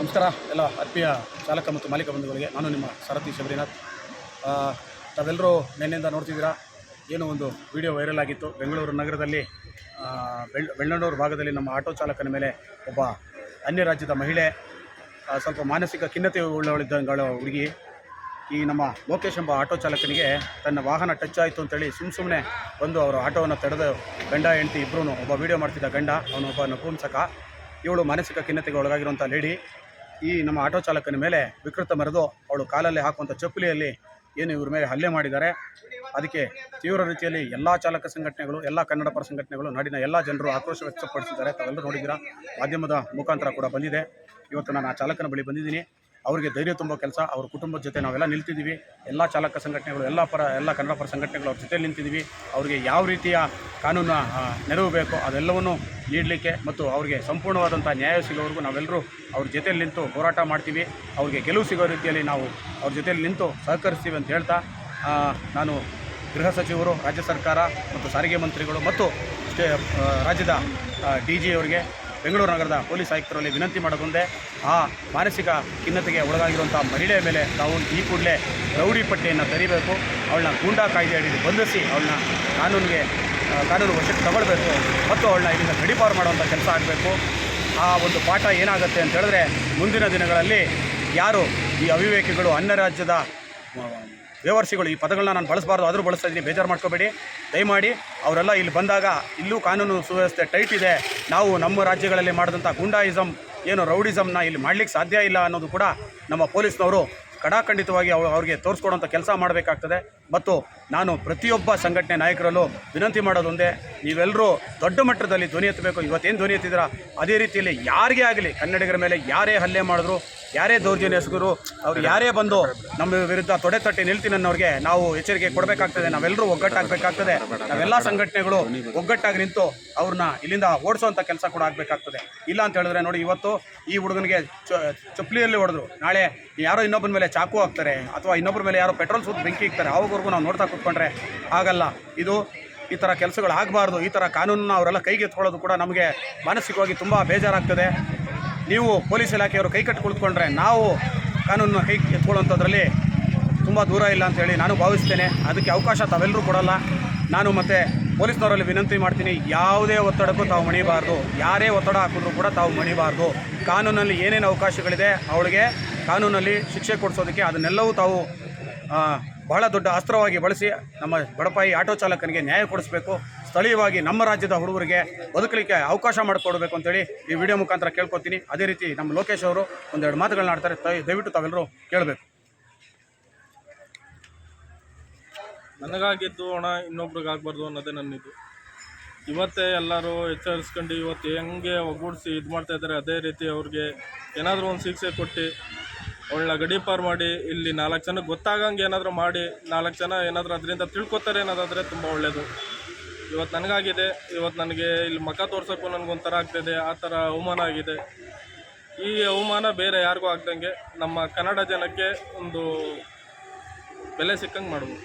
ನಮಸ್ಕಾರ. ಎಲ್ಲ ಆತ್ಮೀಯ ಚಾಲಕ ಮತ್ತು ಮಾಲೀಕ ಬಂಧುಗಳಿಗೆ ನಾನು ನಿಮ್ಮ ಸಾರಥಿ ಶಬರಿನಾಥ್. ತಾವೆಲ್ಲರೂ ನಿನ್ನೆಯಿಂದ ನೋಡ್ತಿದ್ದೀರಾ? ಏನೋ ಒಂದು ವಿಡಿಯೋ ವೈರಲ್ ಆಗಿತ್ತು. ಬೆಂಗಳೂರು ನಗರದಲ್ಲಿ ಬೆಳ್ ಭಾಗದಲ್ಲಿ ನಮ್ಮ ಆಟೋ ಚಾಲಕನ ಮೇಲೆ ಒಬ್ಬ ಅನ್ಯ ರಾಜ್ಯದ ಮಹಿಳೆ ಸ್ವಲ್ಪ ಮಾನಸಿಕ ಖಿನ್ನತೆ ಉಳ್ಳವಳಿದ್ದಂಗಳ ಹುಡುಗಿ. ಈ ನಮ್ಮ ಲೋಕೇಶ್ ಎಂಬ ಆಟೋ ಚಾಲಕನಿಗೆ ತನ್ನ ವಾಹನ ಟಚ್ ಆಯಿತು ಅಂತೇಳಿ ಸುಮ್ಮ ಸುಮ್ಮನೆ ಬಂದು ಅವರು ಆಟೋವನ್ನು ತಡೆದು ಗಂಡ, ಹೆಂಡತಿ ಇಬ್ಬರೂ ಒಬ್ಬ ವಿಡಿಯೋ ಮಾಡ್ತಿದ್ದ ಗಂಡ, ಅವನೊಬ್ಬ ನಪುಂಸಕ. ಇವಳು ಮಾನಸಿಕ ಖಿನ್ನತೆಗೆ ಒಳಗಾಗಿರುವಂಥ ಲೇಡಿ ಈ ನಮ್ಮ ಆಟೋ ಚಾಲಕನ ಮೇಲೆ ವಿಕೃತ ಮೆರೆದು ಅವಳು ಕಾಲಲ್ಲಿ ಹಾಕುವಂಥ ಚಪ್ಪಲಿಯಲ್ಲಿ ಏನು ಇವ್ರ ಮೇಲೆ ಹಲ್ಲೆ ಮಾಡಿದ್ದಾರೆ. ಅದಕ್ಕೆ ತೀವ್ರ ರೀತಿಯಲ್ಲಿ ಎಲ್ಲ ಚಾಲಕ ಸಂಘಟನೆಗಳು, ಎಲ್ಲ ಕನ್ನಡ ಪರ ಸಂಘಟನೆಗಳು, ನಾಡಿನ ಎಲ್ಲ ಜನರು ಆಕ್ರೋಶ ವ್ಯಕ್ತಪಡಿಸಿದ್ದಾರೆ. ತಾವೆಲ್ಲರೂ ನೋಡಿದ್ದೀರಾ? ಮಾಧ್ಯಮದ ಮುಖಾಂತರ ಕೂಡ ಬಂದಿದೆ. ಇವತ್ತು ನಾನು ಆ ಚಾಲಕನ ಬಳಿ ಬಂದಿದ್ದೀನಿ. ಅವರಿಗೆ ಧೈರ್ಯ ತುಂಬೋ ಕೆಲಸ, ಅವ್ರ ಕುಟುಂಬದ ಜೊತೆ ನಾವೆಲ್ಲ ನಿಲ್ತಿದ್ದೀವಿ. ಎಲ್ಲ ಚಾಲಕ ಸಂಘಟನೆಗಳು, ಎಲ್ಲ ಪರ, ಎಲ್ಲ ಕನ್ನಡ ಪರ ಸಂಘಟನೆಗಳು ಅವ್ರ ಜೊತೆ ನಿಂತಿದ್ದೀವಿ. ಅವರಿಗೆ ಯಾವ ರೀತಿಯ ಕಾನೂನು ನೆರವು ಬೇಕೋ ಅದೆಲ್ಲವನ್ನು ನೀಡಲಿಕ್ಕೆ ಮತ್ತು ಅವರಿಗೆ ಸಂಪೂರ್ಣವಾದಂಥ ನ್ಯಾಯ ಸಿಗೋವರೆಗೂ ನಾವೆಲ್ಲರೂ ಅವ್ರ ಜೊತೆಯಲ್ಲಿ ನಿಂತು ಹೋರಾಟ ಮಾಡ್ತೀವಿ. ಅವ್ರಿಗೆ ಗೆಲುವು ಸಿಗೋ ರೀತಿಯಲ್ಲಿ ನಾವು ಅವ್ರ ಜೊತೆಯಲ್ಲಿ ನಿಂತು ಸಹಕರಿಸ್ತೀವಿ ಅಂತ ಹೇಳ್ತಾ ನಾನು ಗೃಹ ಸಚಿವರು, ರಾಜ್ಯ ಸರ್ಕಾರ ಮತ್ತು ಸಾರಿಗೆ ಮಂತ್ರಿಗಳು ಮತ್ತು ರಾಜ್ಯದ ಡಿ ಜಿ ಅವರಿಗೆ ಬೆಂಗಳೂರು ನಗರದ ಪೊಲೀಸ್ ಆಯುಕ್ತರಲ್ಲಿ ವಿನಂತಿ ಮಾಡೋದೊಂದೇ ಆ ಮಾನಸಿಕ ಖಿನ್ನತೆಗೆ ಒಳಗಾಗಿರುವಂಥ ಮಹಿಳೆಯ ಮೇಲೆ ನಾವು ಈ ಕೂಡಲೇ ರೌಡಿ ಪಟ್ಟಿಯನ್ನು ತೆರಿಬೇಕು. ಅವಳನ್ನ ಗೂಂಡಾ ಕಾಯ್ದೆ ಅಡಿಯಲ್ಲಿ ಬಂಧಿಸಿ ಅವಳನ್ನ ಕಾನೂನಿಗೆ ಕಾನೂನು ವಶಕ್ಕೆ ತಗೊಳ್ಬೇಕು ಮತ್ತು ಅವಳನ್ನ ಇಲ್ಲಿಂದ ಗಡಿಪಾರು ಮಾಡುವಂಥ ಕೆಲಸ ಆಗಬೇಕು. ಆ ಒಂದು ಪಾಠ ಏನಾಗುತ್ತೆ ಅಂತ ಹೇಳಿದ್ರೆ ಮುಂದಿನ ದಿನಗಳಲ್ಲಿ ಯಾರು ಈ ಅವಿವೇಕಿಗಳು ಅನ್ಯ ರಾಜ್ಯದ ಆ, ಈ ಪದಗಳನ್ನ ನಾನು ಬಳಸಬಾರ್ದು ಆದರೂ ಬಳಸ್ತಾ ಇದ್ದೀನಿ ಬೇಜಾರು ಮಾಡ್ಕೋಬೇಡಿ. ದಯಮಾಡಿ ಅವರೆಲ್ಲ ಇಲ್ಲಿ ಬಂದಾಗ ಇಲ್ಲೂ ಕಾನೂನು ಸುವ್ಯವಸ್ಥೆ ಟೈಟ್ ಇದೆ. ನಾವು ನಮ್ಮ ರಾಜ್ಯಗಳಲ್ಲಿ ಮಾಡಿದಂಥ ಗುಂಡಾಯಿಸಮ್ ಏನು ರೌಡಿಸಮ್ನ ಇಲ್ಲಿ ಮಾಡಲಿಕ್ಕೆ ಸಾಧ್ಯ ಇಲ್ಲ ಅನ್ನೋದು ಕೂಡ ನಮ್ಮ ಪೊಲೀಸ್ನವರು ಕಡಾಖಂಡಿತವಾಗಿ ಅವರಿಗೆ ತೋರಿಸ್ಕೊಡೋಂಥ ಕೆಲಸ ಮಾಡಬೇಕಾಗ್ತದೆ. ಮತ್ತು ನಾನು ಪ್ರತಿಯೊಬ್ಬ ಸಂಘಟನೆ ನಾಯಕರಲ್ಲೂ ವಿನಂತಿ ಮಾಡೋದೊಂದೇ ನೀವೆಲ್ಲರೂ ದೊಡ್ಡ ಮಟ್ಟದಲ್ಲಿ ಧ್ವನಿ ಎತ್ತಬೇಕು. ಇವತ್ತೇನು ಧ್ವನಿ ಎತ್ತಿದ್ದೀರಾ? ಅದೇ ರೀತಿಯಲ್ಲಿ ಯಾರಿಗೇ ಆಗಲಿ, ಕನ್ನಡಿಗರ ಮೇಲೆ ಯಾರೇ ಹಲ್ಲೆ ಮಾಡಿದ್ರು, ಯಾರೇ ದೌರ್ಜನ್ಯ ಎಸಗರು ಅವ್ರು ಯಾರೇ ಬಂದು ನಮ್ಮ ವಿರುದ್ಧ ತೊಡೆ ತಟ್ಟಿ ನಿಲ್ತೀನಿ ಅನ್ನೋರಿಗೆ ನಾವು ಎಚ್ಚರಿಕೆ ಕೊಡಬೇಕಾಗ್ತದೆ. ನಾವೆಲ್ಲರೂ ಒಗ್ಗಟ್ಟಾಗಬೇಕಾಗ್ತದೆ. ನಾವೆಲ್ಲ ಸಂಘಟನೆಗಳು ಒಗ್ಗಟ್ಟಾಗಿ ನಿಂತು ಅವ್ರನ್ನ ಇಲ್ಲಿಂದ ಓಡಿಸೋವಂಥ ಕೆಲಸ ಕೂಡ ಆಗಬೇಕಾಗ್ತದೆ. ಇಲ್ಲ ಅಂತ ಹೇಳಿದ್ರೆ ನೋಡಿ, ಇವತ್ತು ಈ ಹುಡುಗನಿಗೆ ಚಪ್ಪಲಿಯಲ್ಲಿ ಹೊಡೆದ್ರು. ನಾಳೆ ಯಾರೋ ಇನ್ನೊಬ್ಬನ ಮೇಲೆ ಚಾಕು ಹಾಕ್ತಾರೆ, ಅಥವಾ ಇನ್ನೊಬ್ಬರ ಮೇಲೆ ಯಾರೋ ಪೆಟ್ರೋಲ್ ಸುತ್ತ ಬೆಂಕಿ ಇಕ್ತಾರೆ ಅವಾಗವರೆಗೂ ನಾವು ನೋಡ್ತಾ ಕೂತ್ಕೊಂಡ್ರೆ ಆಗಲ್ಲ ಇದು ಈ ಥರ ಕೆಲಸಗಳು ಆಗಬಾರ್ದು. ಈ ಥರ ಕಾನೂನನ್ನ ಅವರೆಲ್ಲ ಕೈಗೆ ಎತ್ಕೊಳ್ಳೋದು ಕೂಡ ನಮಗೆ ಮಾನಸಿಕವಾಗಿ ತುಂಬ ಬೇಜಾರಾಗ್ತದೆ. ನೀವು ಪೊಲೀಸ್ ಇಲಾಖೆಯವರು ಕೈ ಕಟ್ಟಿ ಕುಳಿತುಕೊಂಡ್ರೆ ನಾವು ಕಾನೂನನ್ನ ಕೈ ಎತ್ಕೊಳ್ಳೋಂಥದ್ರಲ್ಲಿ ತುಂಬ ದೂರ ಇಲ್ಲ ಅಂತೇಳಿ ನಾನು ಭಾವಿಸ್ತೇನೆ. ಅದಕ್ಕೆ ಅವಕಾಶ ತಾವೆಲ್ಲರೂ ಕೊಡಲ್ಲ. ನಾನು ಮತ್ತು ಪೊಲೀಸ್ನವರಲ್ಲಿ ವಿನಂತಿ ಮಾಡ್ತೀನಿ, ಯಾವುದೇ ಒತ್ತಡಕ್ಕೂ ತಾವು ಮಣಿಬಾರ್ದು. ಯಾರೇ ಒತ್ತಡ ಹಾಕಿದ್ರು ಕೂಡ ತಾವು ಮಣಿಬಾರ್ದು. ಕಾನೂನಲ್ಲಿ ಏನೇನು ಅವಕಾಶಗಳಿದೆ, ಅವಳಿಗೆ ಕಾನೂನಲ್ಲಿ ಶಿಕ್ಷೆ ಕೊಡಿಸೋದಕ್ಕೆ ಅದನ್ನೆಲ್ಲವೂ ತಾವು ಬಹಳ ದೊಡ್ಡ ಅಸ್ತ್ರವಾಗಿ ಬಳಸಿ ನಮ್ಮ ಬಡಪಾಯಿ ಆಟೋ ಚಾಲಕನಿಗೆ ನ್ಯಾಯ ಕೊಡಿಸಬೇಕು. ಸ್ಥಳೀಯವಾಗಿ ನಮ್ಮ ರಾಜ್ಯದ ಹುಡುಗರಿಗೆ ಬದುಕಲಿಕ್ಕೆ ಅವಕಾಶ ಮಾಡಿಕೊಡ್ಬೇಕು ಅಂತೇಳಿ ಈ ವಿಡಿಯೋ ಮುಖಾಂತರ ಕೇಳ್ಕೊತೀನಿ. ಅದೇ ರೀತಿ ನಮ್ಮ ಲೋಕೇಶ್ ಅವರು ಒಂದೆರಡು ಮಾತುಗಳನ್ನ ಆಡ್ತಾರೆ. ದಯವಿಟ್ಟು ತಾವೆಲ್ಲರೂ ಕೇಳಬೇಕು. ನನಗಾಗಿದ್ದು ಹಣ, ಇನ್ನೊಬ್ರಿಗೆ ಆಗಬಾರ್ದು ಅನ್ನೋದೇ ನನ್ನಿದ್ದು ಇವತ್ತೇ ಎಲ್ಲರೂ ಎಚ್ಚರಿಸ್ಕೊಂಡು ಇವತ್ತು ಹೆಂಗೆ ಒಗ್ಗೂಡಿಸಿ ಇದು ಮಾಡ್ತಾ ಇದ್ದಾರೆ, ಅದೇ ರೀತಿ ಅವ್ರಿಗೆ ಏನಾದರೂ ಒಂದು ಶಿಕ್ಷೆ ಕೊಟ್ಟು ಅವಳನ್ನ ಗಡೀಪಾರು ಮಾಡಿ ಇಲ್ಲಿ ನಾಲ್ಕು ಜನಕ್ಕೆ ಗೊತ್ತಾಗಂಗೆ ಏನಾದರೂ ಮಾಡಿ, ನಾಲ್ಕು ಜನ ಏನಾದರೂ ಅದರಿಂದ ತಿಳ್ಕೊತಾರೆ ಅನ್ನೋದಾದರೆ ತುಂಬ ಒಳ್ಳೆಯದು ಇವತ್ತು ನನಗಾಗಿದೆ, ಇವತ್ತು ನನಗೆ ಇಲ್ಲಿ ಮಖ ತೋರ್ಸೋಕ್ಕೂ ನನಗೊಂಥರ ಆಗ್ತಿದೆ, ಆ ಥರ ಅವಮಾನ ಆಗಿದೆ. ಈ ಅವಮಾನ ಬೇರೆ ಯಾರಿಗೂ ಆಗ್ದಂಗೆ ನಮ್ಮ ಕನ್ನಡ ಜನಕ್ಕೆ ಒಂದು ಬೆಲೆ ಸಿಕ್ಕಂಗೆ ಮಾಡ್ಬೋದು.